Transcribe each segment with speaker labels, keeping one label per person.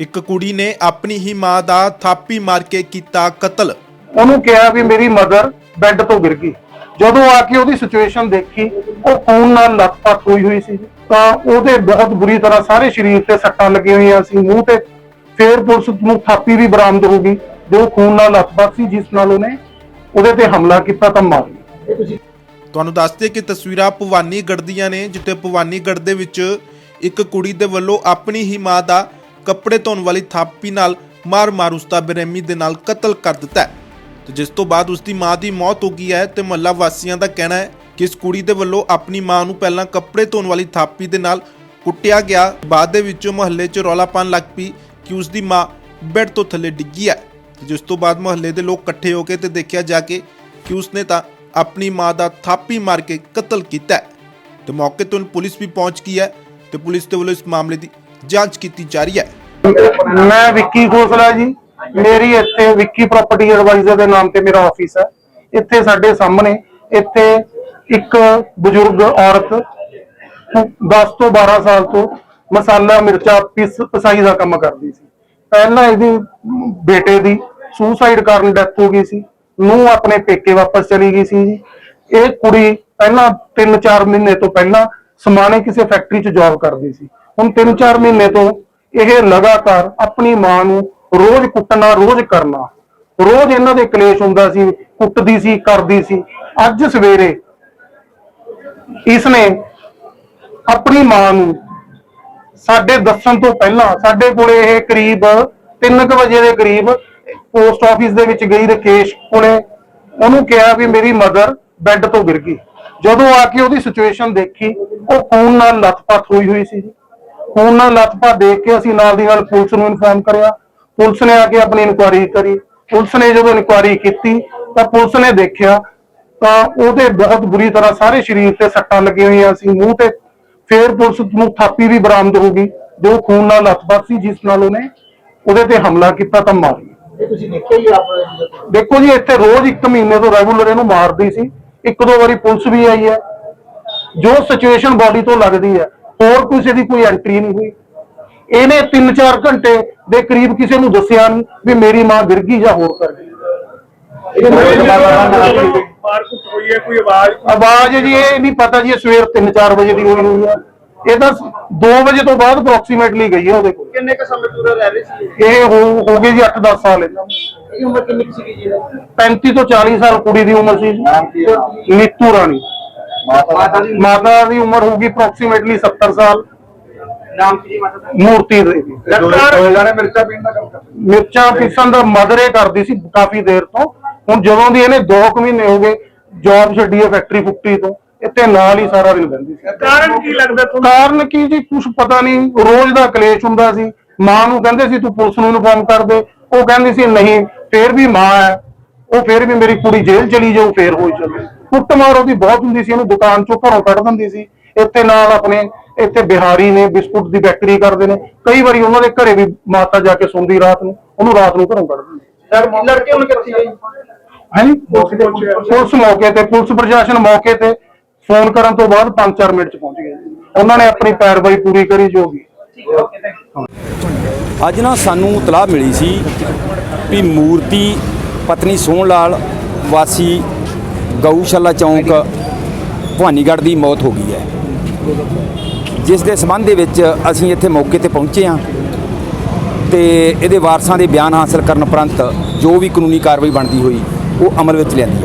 Speaker 1: ਇੱਕ ਕੁੜੀ ਨੇ ਆਪਣੀ ਹੀ ਮਾਂ ਦਾ ਥਾਪੀ ਮਾਰ ਕੇ ਕੀਤਾ ਕਤਲ।
Speaker 2: ਉਹਨੂੰ ਕਿਹਾ ਵੀ ਮੇਰੀ ਮਦਰ ਬੈੱਡ ਤੋਂ ਗਿਰ ਗਈ। ਜਦੋਂ ਆ ਕੇ ਉਹਦੀ ਸਿਚੁਏਸ਼ਨ ਦੇਖੀ ਉਹ ਖੂਨ ਨਾਲ ਲੱਤਪੱਤ ਹੋਈ ਹੋਈ ਸੀ। ਤਾਂ ਉਹਦੇ ਬਹੁਤ ਬੁਰੀ ਤਰ੍ਹਾਂ ਸਾਰੇ ਸਰੀਰ ਤੇ ਸੱਟਾਂ ਲੱਗੀਆਂ ਹੋਈਆਂ ਸੀ ਮੂੰਹ ਤੇ ਫੇਰ ਪੁਲਿਸ ਨੂੰ ਥਾਪੀ ਵੀ ਬਰਾਮਦ ਹੋ ਗਈ ਜੋ ਖੂਨ ਨਾਲ ਲੱਤਪੱਤ ਸੀ ਜਿਸ ਨਾਲ ਉਹਨੇ ਉਹਦੇ ਤੇ ਹਮਲਾ ਕੀਤਾ ਤਾਂ ਮਾਰ ਲਿਆ
Speaker 1: ਤੁਹਾਨੂੰ ਦੱਸਦੇ ਕਿ ਤਸਵੀਰਾਂ ਭਵਾਨੀਗੜ੍ਹ ਦੀਆਂ ਨੇ ਜਿੱਥੇ ਭਵਾਨੀਗੜ੍ਹ ਦੇ ਵਿੱਚ ਇੱਕ ਕੁੜੀ ਦੇ ਵੱਲੋਂ ਆਪਣੀ ਹੀ ਮਾਂ ਦਾ ਕੱਪੜੇ ਧੋਣ ਵਾਲੀ ਥਾਪੀ ਨਾਲ ਮਾਰ-ਮਾਰ ਉਸਦਾ ਬੇਰਹਿਮੀ ਦੇ ਨਾਲ ਕਤਲ ਕਰ ਦਿੱਤਾ ਤੇ ਜਿਸ ਤੋਂ ਬਾਅਦ ਉਸਦੀ ਮਾਂ ਦੀ ਮੌਤ ਹੋ ਗਈ ਹੈ ਤੇ ਮਹੱਲਾ ਵਾਸੀਆਂ ਦਾ ਕਹਿਣਾ ਹੈ ਕਿ ਇਸ ਕੁੜੀ ਦੇ ਵੱਲੋਂ ਆਪਣੀ ਮਾਂ ਨੂੰ ਪਹਿਲਾਂ ਕੱਪੜੇ ਧੋਣ ਵਾਲੀ ਥਾਪੀ ਦੇ ਨਾਲ ਕੁੱਟਿਆ ਗਿਆ। ਬਾਅਦ ਦੇ ਵਿੱਚ ਮਹੱਲੇ 'ਚ ਰੌਲਾ ਪਾਉਣ ਲੱਗ ਪਈ ਕਿ ਉਸਦੀ ਮਾਂ ਬੈੱਡ ਤੋਂ ਥੱਲੇ ਡਿੱਗੀ ਹੈ। ਜਿਸ ਤੋਂ ਬਾਅਦ ਮਹੱਲੇ ਦੇ ਲੋਕ ਇਕੱਠੇ ਹੋ ਕੇ ਤੇ ਦੇਖਿਆ ਜਾ ਕੇ ਕਿ ਉਸਨੇ ਤਾਂ ਆਪਣੀ ਮਾਂ ਦਾ ਥਾਪੀ ਮਾਰ ਕੇ ਕਤਲ ਕੀਤਾ ਹੈ। ਤੇ ਮੌਕੇ ਤੋਂ ਪੁਲਿਸ ਵੀ ਪਹੁੰਚ ਗਈ ਹੈ ਤੇ ਪੁਲਿਸ ਦੇ ਵੱਲੋਂ ਇਸ ਮਾਮਲੇ ਦੀ ਜਾਂਚ ਕੀਤੀ ਜਾ ਰਹੀ ਹੈ।
Speaker 2: ਮੈਂ ਵਿੱਕੀ ਖੋਸਲਾ ਜੀ। ਮੇਰੀ ਇੱਥੇ ਵਿੱਕੀ ਪ੍ਰਾਪਰਟੀ ਐਡਵਾਈਜ਼ਰ ਦੇ ਨਾਮ ਤੇ ਮੇਰਾ ਆਫਿਸ ਹੈ। ਇੱਥੇ ਸਾਡੇ ਸਾਹਮਣੇ ਇੱਥੇ ਇੱਕ ਬਜ਼ੁਰਗ ਔਰਤ 10 ਤੋਂ 12 ਸਾਲ ਤੋਂ ਮਸਾਲਾ, ਮਿਰਚਾ, ਪਿਸ ਪਸਾਈ ਦਾ ਕੰਮ ਕਰਦੀ ਸੀ। ਪਹਿਲਾਂ ਇਹਦੀ ਬੇਟੇ ਦੀ ਸੁਸਾਈਡ ਕਾਰਨ ਡੈਥ ਹੋ ਗਈ ਸੀ। ਨੂੰ ਆਪਣੇ ਪੇਕੇ ਵਾਪਸ ਚਲੀ ਗਈ ਸੀ ਜੀ। ਇਹ ਕੁੜੀ ਪਹਿਲਾਂ 3-4 ਮਹੀਨੇ ਤੋਂ ਪਹਿਲਾਂ ਸਮਾਣੇ ਕਿਸੇ ਫੈਕਟਰੀ 'ਚ ਜੌਬ ਕਰਦੀ ਸੀ। ਹੁਣ 3-4 ਮਹੀਨੇ ਤੋਂ ਇਹ ਲਗਾਤਾਰ ਆਪਣੀ ਮਾਂ ਨੂੰ ਰੋਜ਼ ਕੁੱਟਣਾ, ਰੋਜ਼ ਕਰਨਾ। ਰੋਜ਼ ਇਹਨਾਂ ਦੇ ਕਲੇਸ਼ ਹੁੰਦਾ ਸੀ, ਕੁੱਟਦੀ ਸੀ, ਕਰਦੀ ਸੀ। ਅੱਜ ਸਵੇਰੇ ਇਸਨੇ ਆਪਣੀ ਮਾਂ ਨੂੰ ਸਾਡੇ ਦੱਸਣ ਤੋਂ ਪਹਿਲਾਂ ਸਾਡੇ ਕੋਲੇ ਇਹ ਕਰੀਬ 3:00 ਵਜੇ ਦੇ ਕਰੀਬ ਪੋਸਟ ਆਫਿਸ ਦੇ ਵਿੱਚ ਗਈ ਰਕੇਸ਼ ਕੋਲੇ। ਉਹਨੂੰ ਕਿਹਾ ਵੀ ਮੇਰੀ ਮਦਰ ਬੈੱਡ ਤੋਂ ਗਿਰ ਗਈ। ਜਦੋਂ ਆ ਕੇ ਉਹਦੀ ਸਿਚੁਏਸ਼ਨ ਦੇਖੀ, ਉਹ ਖੂਨ ਨਾਲ ਲੱਥਪੱਥ ਹੋਈ ਹੋਈ ਸੀ ਖੂਨ ਨਾਲ ਲੱਥਪੱਥ ਦੇਖ ਕੇ ਅਸੀਂ ਨਾਲ ਦੀ ਨਾਲ ਪੁਲਿਸ ਨੂੰ ਇਨਫੋਰਮ ਕਰਿਆ। ਪੁਲਿਸ ਨੇ ਆ ਕੇ ਆਪਣੀ ਇਨਕੁਆਇਰੀ ਕਰੀ। ਪੁਲਿਸ ਨੇ ਜਦੋਂ ਇਨਕੁਆਇਰੀ ਕੀਤੀ ਤਾਂ ਪੁਲਿਸ ਨੇ ਦੇਖਿਆ ਤਾਂ ਉਹਦੇ ਬਹੁਤ ਬੁਰੀ ਤਰ੍ਹਾਂ ਸਾਰੇ ਸਰੀਰ ਤੇ ਸੱਟਾਂ ਲੱਗੀਆਂ ਹੋਈਆਂ ਸੀ ਮੂੰਹ ਤੇ ਫੇਰ ਪੁਲਿਸ ਨੂੰ ਥਾਪੀ ਵੀ ਬਰਾਮਦ ਹੋ ਗਈ ਜੋ ਖੂਨ ਨਾਲ ਲੱਥਪੱਥ ਸੀ ਜਿਸ ਨਾਲ ਉਹਨੇ ਉਹਦੇ ਤੇ ਹਮਲਾ ਕੀਤਾ ਤਾਂ ਮਾਰ
Speaker 3: ਤੁਸੀਂ ਦੇਖਿਆ ਹੀ ਆਪ
Speaker 2: ਦੇਖੋ ਜੀ ਇੱਥੇ ਰੋਜ਼ ਇੱਕ ਮਹੀਨੇ ਤੋਂ ਰੈਗੂਲਰ ਇਹਨੂੰ ਮਾਰਦੀ ਸੀ। ਇੱਕ ਦੋ ਵਾਰੀ ਪੁਲਿਸ ਵੀ ਆਈ ਹੈ। ਜੋ ਸਿਚੁਏਸ਼ਨ ਬਾਡੀ ਤੋਂ ਲੱਗਦੀ ਹੈ ਹੋਰ ਕਿਸੇ ਦੀ ਕੋਈ ਐਂਟਰੀ ਨਹੀਂ ਹੋਈ। ਇਹਨੇ 3-4 ਘੰਟੇ ਦੇ ਕਰੀਬ ਕਿਸੇ ਨੂੰ ਦੱਸਿਆ ਨਹੀਂ ਵੀ ਮੇਰੀ ਮਾਂ ਗਿਰ ਗਈ ਜਾਂ ਹੋਰ ਕਰ ਗਈ।
Speaker 4: ਆਵਾਜ਼
Speaker 2: ਆਵਾਜ਼ ਜੀ ਇਹ ਨਹੀਂ ਪਤਾ ਜੀ ਸਵੇਰ 3-4 ਵਜੇ ਦੀ ਹੋਈ ਹੋਈ ਹੈ। ਇਹ ਤਾਂ 2 ਵਜੇ ਤੋਂ ਬਾਅਦ ਅਪਰੋਕਸੀਮੇਟਲੀ ਗਈ ਹੈ ਉਹਦੇ ਕੋਲ।
Speaker 4: ਕਿੰਨੇ ਕ ਸਮੇਂ ਪੂਰਾ ਰਹਿ ਰਹੇ ਸੀ?
Speaker 2: ਇਹ ਹੋ ਹੋ ਗਏ ਜੀ 8-10 ਸਾਲ ਇਹਨਾਂ ਨੂੰ
Speaker 3: ਇਹ ਉਮਰ ਕਿੰਨੀ ਸੀਗੀ ਜੀ
Speaker 2: 35 ਤੋਂ 40 ਸਾਲ ਕੁੜੀ ਦੀ ਉਮਰ ਸੀ ਨੀਤੂ ਰਾਣੀ।
Speaker 3: ਮਾਤਾ ਦੀ
Speaker 2: ਮਾਤਾ ਦੀ ਉਮਰ ਹੋਊਗੀ ਅਪਰੋਕਸੀਮੇਟਲੀ 70 ਸਾਲ।
Speaker 3: ਨਾਮ ਕੀ ਮਾਤਾ ਦਾ?
Speaker 2: ਮੂਰਤੀ ਦੇਵੀ
Speaker 4: ਮਿਰਚਾ ਪੀਣ ਦਾ ਕੰਮ ਕਰਦੇ।
Speaker 2: ਮਿਰਚਾਂ ਪੀਸਣ ਦਾ ਮਦਰ ਇਹ ਕਰਦੀ ਸੀ ਕਾਫੀ ਦੇਰ ਤੋਂ। ਹੁਣ ਜਦੋਂ ਦੀ ਇਹਨੇ 2 ਕੁ ਮਹੀਨੇ ਹੋ ਗਏ ਜੌਬ ਛੱਡੀ ਹੈ ਫੈਕਟਰੀ ਫੁਕਟਰੀ ਤੋਂ ਇੱਥੇ ਨਾਲ ਹੀ ਸਾਰਾ ਦਿਨ ਰਹਿੰਦੀ ਸੀ।
Speaker 4: ਕਾਰਨ ਕੀ ਲੱਗਦਾ ਤੁਹਾਨੂੰ?
Speaker 2: ਕਾਰਨ ਕੀ ਜੀ? ਕੁਝ ਪਤਾ ਨਹੀਂ। ਰੋਜ਼ ਦਾ ਕਲੇਸ਼ ਹੁੰਦਾ ਸੀ। ਮਾਂ ਨੂੰ ਕਹਿੰਦੇ ਸੀ ਤੂੰ ਪੁਲਿਸ ਨੂੰ ਇਨਫੋਰਮ ਕਰ ਦੇ। ਉਹ ਕਹਿੰਦੀ ਸੀ ਨਹੀਂ ਫੇਰ ਵੀ ਮਾਂ ਹੈ। ਉਹ ਫੇਰ ਵੀ ਮੇਰੀ ਕੁੜੀ ਜੇਲ੍ਹ ਚਲੀ ਜਾਊ ਫੇਰ ਹੋਈ ਚੱਲੇ। ਕੁੱਟਮਾਰ ਉਹਦੀ ਬਹੁਤ ਹੁੰਦੀ ਸੀ ਇਹਨੂੰ ਦੁਕਾਨ ਚੋਂ ਘਰੋਂ ਕੱਢ ਦਿੰਦੀ ਸੀ। ਇੱਥੇ ਨਾਲ ਆਪਣੇ ਇੱਥੇ ਬਿਹਾਰੀ ਨੇ ਬਿਸਕੁਟ ਦੀ ਫੈਕਟਰੀ ਕਰਦੇ ਨੇ। ਕਈ ਵਾਰੀ ਉਹਨਾਂ ਦੇ ਘਰੇ ਵੀ ਮਾਤਾ ਜਾ ਕੇ ਸੌਂਦੀ ਰਾਤ ਨੂੰ ਉਹਨੂੰ ਰਾਤ ਨੂੰ ਘਰੋਂ ਕੱਢ ਦਿੰਦੀ
Speaker 3: ਸਰ ਲੜਕੇ ਹੁਣ ਕਿੱਥੇ ਗਏ?
Speaker 2: ਹਾਂਜੀ ਪੁਲਿਸ ਮੌਕੇ ਤੇ ਪੁਲਿਸ ਪ੍ਰਸ਼ਾਸਨ ਮੌਕੇ ਤੇ ਫੋਨ ਕਰਨ ਤੋਂ ਬਾਅਦ 5-4 ਮਿੰਟ ਚ ਪਹੁੰਚ ਗਏ। ਉਹਨਾਂ ਨੇ ਆਪਣੀ ਪੈਰਵਾਈ ਪੂਰੀ ਕਰੀ ਜੋ ਵੀ।
Speaker 5: ਅੱਜ ਨਾ ਸਾਨੂੰ ਇਤਲਾਹ ਮਿਲੀ ਸੀ ਵੀ ਮੂਰਤੀ ਪਤਨੀ ਸੋਹਣ ਲਾਲ ਵਾਸੀ ਗਊਸ਼ਾਲਾ ਚੌਂਕ, ਭਵਾਨੀਗੜ੍ਹ ਦੀ ਮੌਤ ਹੋ ਗਈ ਹੈ। ਜਿਸ ਦੇ ਸੰਬੰਧ ਦੇ ਵਿੱਚ ਅਸੀਂ ਇੱਥੇ ਮੌਕੇ ਤੇ ਪਹੁੰਚੇ ਹਾਂ ਤੇ ਇਹਦੇ ਵਾਰਸਾਂ ਦੇ ਬਿਆਨ ਹਾਸਲ ਕਰਨ ਉਪਰੰਤ ਜੋ ਵੀ ਕਾਨੂੰਨੀ ਕਾਰਵਾਈ ਬਣਦੀ ਹੋਈ ਉਹ ਅਮਲ ਵਿੱਚ ਲਿਆਂਦੀ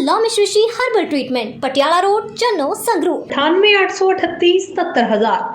Speaker 6: Lomish Rishi herbal treatment Patiala road Channo Sangrur.
Speaker 7: 9883 77000